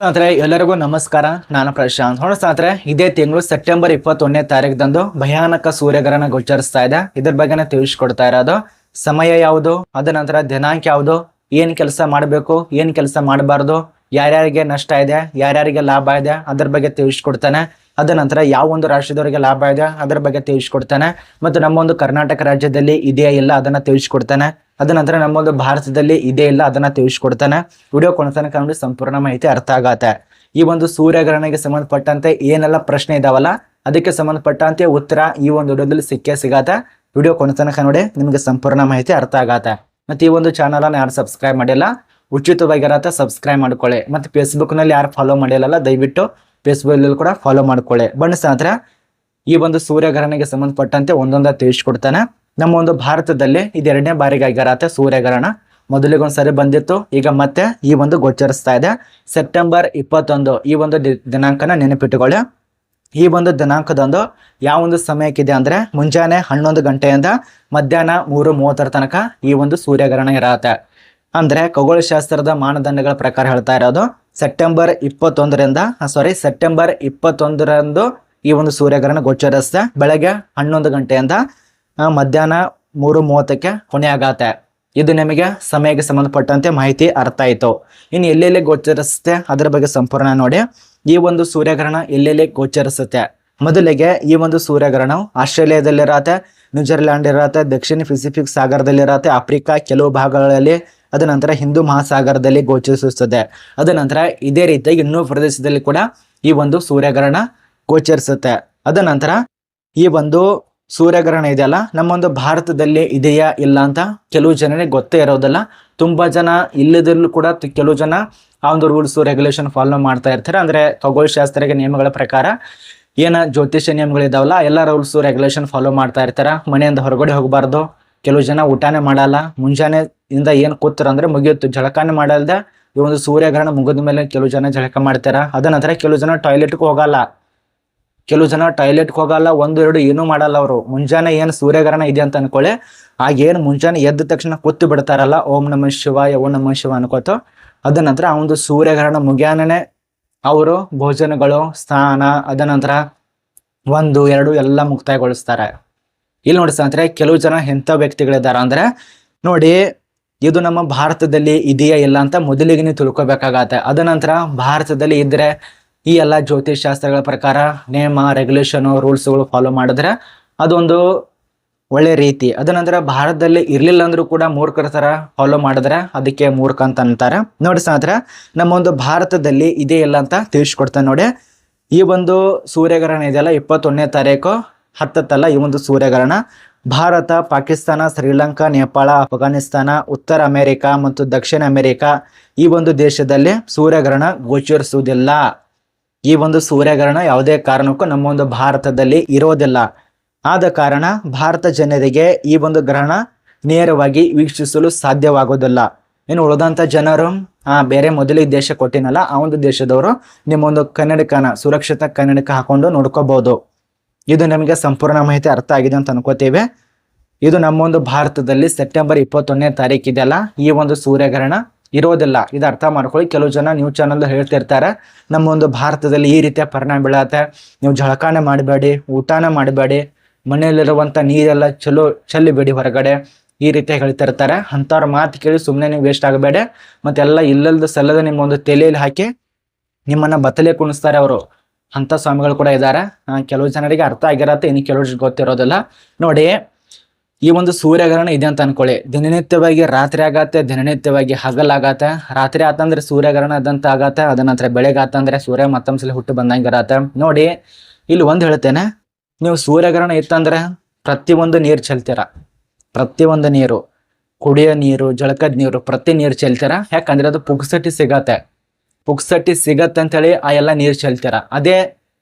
ಸ್ನೇಹಿತರೆ, ಎಲ್ಲರಿಗೂ ನಮಸ್ಕಾರ. ನಾನು ಪ್ರಶಾಂತ್. ನೋಡ ಸ್ನೇಹಿತರೆ, ಇದೇ ತಿಂಗಳು ಸೆಪ್ಟೆಂಬರ್ ಇಪ್ಪತ್ತೊಂದನೇ ತಾರೀಕದಂದು ಭಯಾನಕ ಸೂರ್ಯಗ್ರಹಣ ಗೋಚರಿಸ್ತಾ ಇದೆ. ಇದ್ರ ಬಗ್ಗೆ ತಿಳಿಸ್ಕೊಡ್ತಾ ಇರೋದು, ಸಮಯ ಯಾವುದು, ಅದ ನಂತರ ದಿನಾಂಕ ಯಾವುದು, ಏನ್ ಕೆಲಸ ಮಾಡಬೇಕು, ಏನ್ ಕೆಲಸ ಮಾಡಬಾರ್ದು, ಯಾರ್ಯಾರಿಗೆ ನಷ್ಟ ಇದೆ, ಯಾರ್ಯಾರಿಗೆ ಲಾಭ ಇದೆ, ಅದ್ರ ಬಗ್ಗೆ ತಿಳಿಸ್ಕೊಡ್ತಾನೆ. ಅದ ನಂತರ ಯಾವ ಒಂದು ರಾಷ್ಟ್ರದವರಿಗೆ ಲಾಭ ಇದೆ ಅದರ ಬಗ್ಗೆ ತಿಳಿಸ್ಕೊಡ್ತಾನೆ. ಮತ್ತು ನಮ್ಮ ಒಂದು ಕರ್ನಾಟಕ ರಾಜ್ಯದಲ್ಲಿ ಇದೆಯಾ ಇಲ್ಲ ಅದನ್ನ ತಿಳಿಸ್ಕೊಡ್ತಾನೆ. ಅದ ನಂತರ ನಮ್ಮೊಂದು ಭಾರತದಲ್ಲಿ ಇದೇ ಇಲ್ಲ ಅದನ್ನ ತಿಳಿಸ್ಕೊಡ್ತಾನೆ. ವಿಡಿಯೋ ಕೊಡ್ತಾನೆ ನೋಡಿ ಸಂಪೂರ್ಣ ಮಾಹಿತಿ ಅರ್ಥ ಆಗತ್ತೆ. ಈ ಒಂದು ಸೂರ್ಯಗ್ರಹಣಕ್ಕೆ ಸಂಬಂಧಪಟ್ಟಂತೆ ಏನೆಲ್ಲ ಪ್ರಶ್ನೆ ಇದಾವಲ್ಲ, ಅದಕ್ಕೆ ಸಂಬಂಧಪಟ್ಟಂತೆ ಉತ್ತರ ಈ ಒಂದು ವಿಡಿಯೋದಲ್ಲಿ ಸಿಕ್ಕೇ ಸಿಗತ್ತೆ. ವಿಡಿಯೋ ಕೊಡ್ತಾನೆ ನೋಡಿ ನಿಮಗೆ ಸಂಪೂರ್ಣ ಮಾಹಿತಿ ಅರ್ಥ ಆಗತ್ತೆ. ಮತ್ತೆ ಈ ಒಂದು ಚಾನಲನ್ನು ಯಾರು ಸಬ್ಸ್ಕ್ರೈಬ್ ಮಾಡಿಲ್ಲ ಉಚಿತವಾಗಿರತ್ತೆ ಸಬ್ಸ್ಕ್ರೈಬ್ ಮಾಡ್ಕೊಳ್ಳಿ. ಮತ್ತೆ ಫೇಸ್ಬುಕ್ನಲ್ಲಿ ಯಾರು ಫಾಲೋ ಮಾಡಿಲ್ಲಲ್ಲ, ದಯವಿಟ್ಟು ಫೇಸ್ಬುಕ್ ಕೂಡ ಫಾಲೋ ಮಾಡ್ಕೊಳ್ಳಿ. ಬಣ್ಣ ಸಾತ್ರ ಈ ಒಂದು ಸೂರ್ಯಗ್ರಹಣಕ್ಕೆ ಸಂಬಂಧಪಟ್ಟಂತೆ ಒಂದೊಂದ ತಿಳಿಸ್ಕೊಡ್ತಾನೆ. ನಮ್ಮ ಒಂದು ಭಾರತದಲ್ಲಿ ಇದು ಎರಡನೇ ಬಾರಿಗೆ ಆಗಿರತ್ತೆ ಸೂರ್ಯಗ್ರಹಣ. ಮೊದಲಿಗೊಂದ್ಸರಿ ಬಂದಿತ್ತು, ಈಗ ಮತ್ತೆ ಈ ಒಂದು ಗೋಚರಿಸ್ತಾ ಇದೆ. ಸೆಪ್ಟೆಂಬರ್ ಇಪ್ಪತ್ತೊಂದು, ಈ ಒಂದು ದಿನಾಂಕನ ನೆನಪಿಟ್ಟುಕೊಳ್ಳಿ. ಈ ಒಂದು ದಿನಾಂಕದಂದು ಯಾವ ಒಂದು ಸಮಯಕ್ಕಿದೆ ಅಂದ್ರೆ ಮುಂಜಾನೆ ಹನ್ನೊಂದು ಗಂಟೆಯಿಂದ ಮಧ್ಯಾಹ್ನ ಮೂರು ಮೂವತ್ತರ ತನಕ ಈ ಒಂದು ಸೂರ್ಯಗ್ರಹಣ ಇರತ್ತೆ. ಅಂದ್ರೆ ಖಗೋಳಶಾಸ್ತ್ರದ ಮಾನದಂಡಗಳ ಪ್ರಕಾರ ಹೇಳ್ತಾ ಇರೋದು, ಸೆಪ್ಟೆಂಬರ್ ಇಪ್ಪತ್ತೊಂದರಿಂದ ಸಾರಿ ಸೆಪ್ಟೆಂಬರ್ ಇಪ್ಪತ್ತೊಂದರಂದು ಈ ಒಂದು ಸೂರ್ಯಗ್ರಹಣ ಗೋಚರಿಸುತ್ತೆ ಬೆಳಗ್ಗೆ ಹನ್ನೊಂದು ಗಂಟೆಯಿಂದ ಮಧ್ಯಾಹ್ನ ಮೂರು ಮೂವತ್ತಕ್ಕೆ ಕೊನೆಯಾಗತ್ತೆ ಇದು ನಿಮಗೆ ಸಮಯಕ್ಕೆ ಸಂಬಂಧಪಟ್ಟಂತೆ ಮಾಹಿತಿ ಅರ್ಥ ಆಯಿತು. ಇನ್ನು ಎಲ್ಲೆಲ್ಲಿ ಗೋಚರಿಸುತ್ತೆ ಅದರ ಬಗ್ಗೆ ಸಂಪೂರ್ಣ ನೋಡಿ. ಈ ಒಂದು ಸೂರ್ಯಗ್ರಹಣ ಎಲ್ಲೆಲ್ಲಿ ಗೋಚರಿಸುತ್ತೆ ಮೊದಲಿಗೆ ಈ ಒಂದು ಸೂರ್ಯಗ್ರಹಣವು ಆಸ್ಟ್ರೇಲಿಯಾದಲ್ಲಿರತ್ತೆ ನ್ಯೂಜಿಲ್ಯಾಂಡ್ ಇರತ್ತೆ ದಕ್ಷಿಣ ಪೆಸಿಫಿಕ್ ಸಾಗರದಲ್ಲಿರತ್ತೆ, ಆಫ್ರಿಕಾ, ಕೆಲವು ಭಾಗಗಳಲ್ಲಿ ಅದ ನಂತರ ಹಿಂದೂ ಮಹಾಸಾಗರದಲ್ಲಿ ಗೋಚರಿಸುತ್ತದೆ. ಅದ ನಂತರ ಇದೇ ರೀತಿಯಾಗಿ ಇನ್ನೂ ಪ್ರದೇಶದಲ್ಲಿ ಕೂಡ ಈ ಒಂದು ಸೂರ್ಯಗ್ರಹಣ ಗೋಚರಿಸುತ್ತೆ. ಅದ ನಂತರ ಈ ಒಂದು ಸೂರ್ಯಗ್ರಹಣ ಇದೆಯಲ್ಲ, ನಮ್ಮೊಂದು ಭಾರತದಲ್ಲಿ ಇದೆಯಾ ಇಲ್ಲ ಅಂತ ಕೆಲವು ಜನರಿಗೆ ಗೊತ್ತೇ ಇರೋದಿಲ್ಲ. ತುಂಬಾ ಜನ ಇಲ್ಲದಲ್ಲೂ ಕೂಡ ಕೆಲವು ಜನ ಆ ಒಂದು ರೂಲ್ಸ್, ರೆಗ್ಯುಲೇಷನ್ ಫಾಲೋ ಮಾಡ್ತಾ ಇರ್ತಾರೆ. ಅಂದ್ರೆ ಖಗೋಳಶಾಸ್ತ್ರದ ನಿಯಮಗಳ ಪ್ರಕಾರ ಏನ ಜ್ಯೋತಿಷ್ಯ ನಿಯಮಗಳಿದಾವಲ್ಲ ಎಲ್ಲ ರೂಲ್ಸ್, ರೆಗ್ಯುಲೇಷನ್ ಫಾಲೋ ಮಾಡ್ತಾ ಇರ್ತಾರೆ. ಮನೆಯಿಂದ ಹೊರಗಡೆ ಹೋಗಬಾರ್ದು. ಕೆಲವು ಜನ ಊಟನೇ ಮಾಡಲ್ಲ. ಮುಂಜಾನೆ ಇಂದ ಏನ್ ಕೂತಾರ ಅಂದ್ರೆ ಮುಗಿಯುತ್ತೆ. ಜಳಕಾನೆ ಮಾಡಲ್ದ ಈ ಒಂದು ಸೂರ್ಯಗ್ರಹಣ ಮುಗಿದ ಮೇಲೆ ಕೆಲವು ಜನ ಜಳಕ ಮಾಡ್ತಾರ. ಅದ ನಂತರ ಕೆಲವು ಜನ ಟಾಯ್ಲೆಟ್ಗೆ ಹೋಗಲ್ಲ. ಕೆಲವು ಜನ ಟಾಯ್ಲೆಟ್ಗೆ ಹೋಗಲ್ಲ, ಒಂದು ಎರಡು ಏನೂ ಮಾಡಲ್ಲ ಅವರು. ಮುಂಜಾನೆ ಏನು ಸೂರ್ಯಗ್ರಹಣ ಇದೆ ಅಂತ ಅನ್ಕೊಳ್ಳಿ. ಆಗೇನು ಮುಂಜಾನೆ ಎದ್ದ ತಕ್ಷಣ ಕೂತು ಬಿಡ್ತಾರಲ್ಲ, ಓಂ ನಮ ಶಿವಾಯ, ಓಂ ನಮ ಶಿವ ಅನ್ಕೋತ. ಅದ ನಂತರ ಆ ಒಂದು ಸೂರ್ಯಗ್ರಹಣ ಮುಗಿಯಾನೇ ಅವರು ಭೋಜನಗಳು, ಸ್ನಾನ, ಅದ ನಂತರ ಒಂದು, ಎರಡು ಎಲ್ಲ ಮುಕ್ತಾಯಗೊಳಿಸ್ತಾರೆ. ಇಲ್ಲಿ ನೋಡಿ ಕೆಲವು ಜನ ಎಂಥ ವ್ಯಕ್ತಿಗಳಿದ್ದಾರೆ ಅಂದ್ರೆ ನೋಡಿ ಇದು ನಮ್ಮ ಭಾರತದಲ್ಲಿ ಇದೆಯಾ ಇಲ್ಲ ಅಂತ ಮೊದಲಿಗೆ ತಿಳ್ಕೊಬೇಕಾಗತ್ತೆ. ಅದ ನಂತರ ಭಾರತದಲ್ಲಿ ಇದ್ರೆ ಈ ಎಲ್ಲ ಜ್ಯೋತಿಷ್ ಶಾಸ್ತ್ರಗಳ ಪ್ರಕಾರ ನಿಯಮ ರೆಗ್ಯುಲೇಷನ್ ರೂಲ್ಸ್ಗಳು ಫಾಲೋ ಮಾಡಿದ್ರೆ ಅದೊಂದು ಒಳ್ಳೆ ರೀತಿ. ಅದ ನಂತರ ಭಾರತದಲ್ಲಿ ಇರ್ಲಿಲ್ಲ ಅಂದ್ರೂ ಕೂಡ ಮೂರ್ಖರ ತರ ಫಾಲೋ ಮಾಡಿದ್ರೆ ಅದಕ್ಕೆ ಮೂರ್ಖ ಅಂತ ಅಂತಾರೆ. ನೋಡಿ ಸ್ನೇಹಿತರೆ, ನಮ್ಮ ಒಂದು ಭಾರತದಲ್ಲಿ ಇದೇ ಇಲ್ಲ ಅಂತ ತಿಳಿಸ್ಕೊಡ್ತಾನೆ ನೋಡಿ. ಈ ಒಂದು ಸೂರ್ಯಗ್ರಹಣ ಇದೆಯಲ್ಲ, ಇಪ್ಪತ್ತೊಂದನೇ ತಾರೀಕು, ಹತ್ತತ್ತಲ್ಲ ಈ ಒಂದು ಸೂರ್ಯಗ್ರಹಣ. ಭಾರತ, ಪಾಕಿಸ್ತಾನ, ಶ್ರೀಲಂಕಾ, ನೇಪಾಳ, ಅಫ್ಘಾನಿಸ್ತಾನ, ಉತ್ತರ ಅಮೆರಿಕ ಮತ್ತು ದಕ್ಷಿಣ ಅಮೆರಿಕ ಈ ಒಂದು ದೇಶದಲ್ಲಿ ಸೂರ್ಯಗ್ರಹಣ ಗೋಚರಿಸುವುದಿಲ್ಲ. ಈ ಒಂದು ಸೂರ್ಯಗ್ರಹಣ ಯಾವುದೇ ಕಾರಣಕ್ಕೂ ನಮ್ಮ ಒಂದು ಭಾರತದಲ್ಲಿ ಇರೋದಿಲ್ಲ. ಆದ ಕಾರಣ ಭಾರತ ಜನರಿಗೆ ಈ ಒಂದು ಗ್ರಹಣ ನೇರವಾಗಿ ವೀಕ್ಷಿಸಲು ಸಾಧ್ಯವಾಗೋದಿಲ್ಲ ಇನ್ನು ಉಳಿದಂಥ ಜನರು, ಆ, ಬೇರೆ ಮೊದಲಿಗೆ ದೇಶ ಕೊಟ್ಟಿನಲ್ಲ, ಆ ಒಂದು ದೇಶದವರು ನಿಮ್ಮೊಂದು ಕನ್ನಡಕನ, ಸುರಕ್ಷಿತ ಕನ್ನಡಕ ಹಾಕೊಂಡು ನೋಡ್ಕೋಬಹುದು ಇದು ನಮಗೆ ಸಂಪೂರ್ಣ ಮಾಹಿತಿ ಅರ್ಥ ಆಗಿದೆ ಅಂತ ಅನ್ಕೋತೇವೆ. ಇದು ನಮ್ಮ ಒಂದು ಭಾರತದಲ್ಲಿ ಸೆಪ್ಟೆಂಬರ್ ಇಪ್ಪತ್ತೊಂದನೇ ತಾರೀಕು ಇದೆಯಲ್ಲ? ಈ ಒಂದು ಸೂರ್ಯಗ್ರಹಣ ಇರೋದಿಲ್ಲ. ಇದು ಅರ್ಥ ಮಾಡ್ಕೊಳ್ಳಿ. ಕೆಲವು ಜನ ನ್ಯೂಸ್ ಚಾನಲ್ ಹೇಳ್ತಿರ್ತಾರೆ ನಮ್ಮ ಒಂದು ಭಾರತದಲ್ಲಿ ಈ ರೀತಿಯ ಪರಿಣಾಮ ಬೀಳತ್ತೆ. ನೀವು ಜಳಕಾನೆ ಮಾಡಬೇಡಿ, ಊಟನ ಮಾಡಬೇಡಿ ಮನೆಯಲ್ಲಿರುವಂಥ ನೀರೆಲ್ಲ ಚಲೋ ಚೆಲ್ಲಿಬೇಡಿ ಹೊರಗಡೆ, ಈ ರೀತಿ ಹೇಳ್ತಿರ್ತಾರೆ. ಅಂಥವ್ರ ಮಾತು ಕೇಳಿ ಸುಮ್ಮನೆ ನೀವು ವೇಸ್ಟ್ ಆಗಬೇಡಿ. ಮತ್ತೆಲ್ಲ ಇಲ್ಲದ ಸಲ್ಲದ ನಿಮ್ಮ ಒಂದು ತಲೆಯಲ್ಲಿ ಹಾಕಿ ನಿಮ್ಮನ್ನ ಬತ್ತಲೆ ಕುಣಿಸ್ತಾರೆ ಅವರು. ಅಂಥ ಸ್ವಾಮಿಗಳು ಕೂಡ ಇದ್ದಾರೆ. ಕೆಲವು ಜನರಿಗೆ ಅರ್ಥ ಆಗಿರತ್ತೆ, ಇನ್ನು ಕೆಲವು ಗೊತ್ತಿರೋದಿಲ್ಲ. ನೋಡಿ, ಈ ಒಂದು ಸೂರ್ಯಗ್ರಹಣ ಇದೆ ಅಂತ ಅನ್ಕೊಳ್ಳಿ. ದಿನನಿತ್ಯವಾಗಿ ರಾತ್ರಿ ಆಗತ್ತೆ, ದಿನನಿತ್ಯವಾಗಿ ಹಗಲಾಗತ್ತೆ ರಾತ್ರಿ ಆತಂದ್ರೆ ಸೂರ್ಯಗ್ರಹಣ ಆದಂತ ಆಗತ್ತೆ ಅದ ನಂತರ ಬೆಳಗ್ಗೆ ಆತಂದ್ರೆ ಸೂರ್ಯ ಮತ್ತೊಂದ್ಸಲ ಹುಟ್ಟು ಬಂದಂಗೆ ಇರತ್ತೆ ನೋಡಿ, ಇಲ್ಲಿ ಒಂದು ಹೇಳ್ತೇನೆ. ನೀವು ಸೂರ್ಯಗ್ರಹಣ ಇತ್ತಂದ್ರೆ ಪ್ರತಿಯೊಂದು ನೀರು ಚೆಲ್ತೀರ. ಪ್ರತಿಯೊಂದು ನೀರು, ಕುಡಿಯೋ ನೀರು, ಜಳಕದ ನೀರು, ಪ್ರತಿ ನೀರು ಚೆಲ್ತೀರ. ಯಾಕಂದ್ರೆ ಅದು ಪುಗ್ಸಟ್ಟಿ ಸಿಗತ್ತೆ. ಪುಕ್ಸಟಿ ಸಿಗತ್ತೆ ಅಂತೇಳಿ ಆ ಎಲ್ಲ ನೀರು ಚೆಲ್ತೀರ. ಅದೇ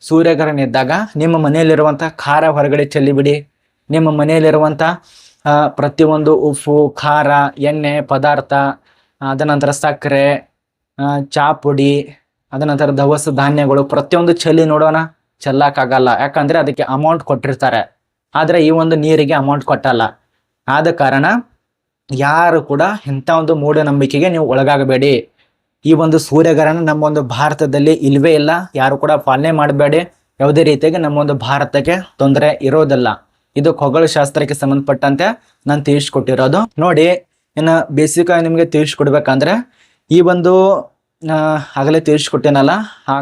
ಸೂರ್ಯಗ್ರಹಣ ಇದ್ದಾಗ ನಿಮ್ಮ ಮನೆಯಲ್ಲಿರುವಂಥ ಖಾರ ಹೊರಗಡೆ ಚೆಲ್ಲಿಬಿಡಿ. ನಿಮ್ಮ ಮನೆಯಲ್ಲಿರುವಂಥ ಪ್ರತಿಯೊಂದು ಉಪ್ಪು, ಖಾರ, ಎಣ್ಣೆ ಪದಾರ್ಥ ಅದ ನಂತರ ಸಕ್ಕರೆ ಚಾ ಪುಡಿ, ಅದ ನಂತರ ದವಸ ಧಾನ್ಯಗಳು ಪ್ರತಿಯೊಂದು ಚೆಲ್ಲಿ ನೋಡೋಣ ಚೆಲ್ಲಕ್ಕಾಗಲ್ಲ ಯಾಕಂದ್ರೆ ಅದಕ್ಕೆ ಅಮೌಂಟ್ ಕೊಟ್ಟಿರ್ತಾರೆ. ಆದರೆ ಈ ಒಂದು ನೀರಿಗೆ ಅಮೌಂಟ್ ಕೊಟ್ಟಲ್ಲ. ಆದ ಕಾರಣ ಯಾರು ಕೂಡ ಇಂಥ ಒಂದು ಮೂಢನಂಬಿಕೆಗೆ ನೀವು ಒಳಗಾಗಬೇಡಿ. ಈ ಒಂದು ಸೂರ್ಯಗ್ರಹಣ ನಮ್ಮ ಒಂದು ಭಾರತದಲ್ಲಿ ಇಲ್ವೇ ಇಲ್ಲ. ಯಾರು ಕೂಡ ಪಾಲನೆ ಮಾಡಬೇಡಿ. ಯಾವುದೇ ರೀತಿಯಾಗಿ ನಮ್ಮ ಒಂದು ಭಾರತಕ್ಕೆ ತೊಂದರೆ ಇರೋದಿಲ್ಲ. ಇದು ಖಗೋಳ ಶಾಸ್ತ್ರಕ್ಕೆ ಸಂಬಂಧಪಟ್ಟಂತೆ ನಾನು ತಿಳಿಸ್ಕೊಟ್ಟಿರೋದು. ನೋಡಿ, ಇನ್ನು ಬೇಸಿಕ್ ನಿಮಗೆ ತಿಳಿಸ್ಕೊಡ್ಬೇಕಂದ್ರೆ ಈ ಒಂದು ಆಗಲೇ ತಿಳಿಸ್ಕೊಟ್ಟೇನಲ್ಲ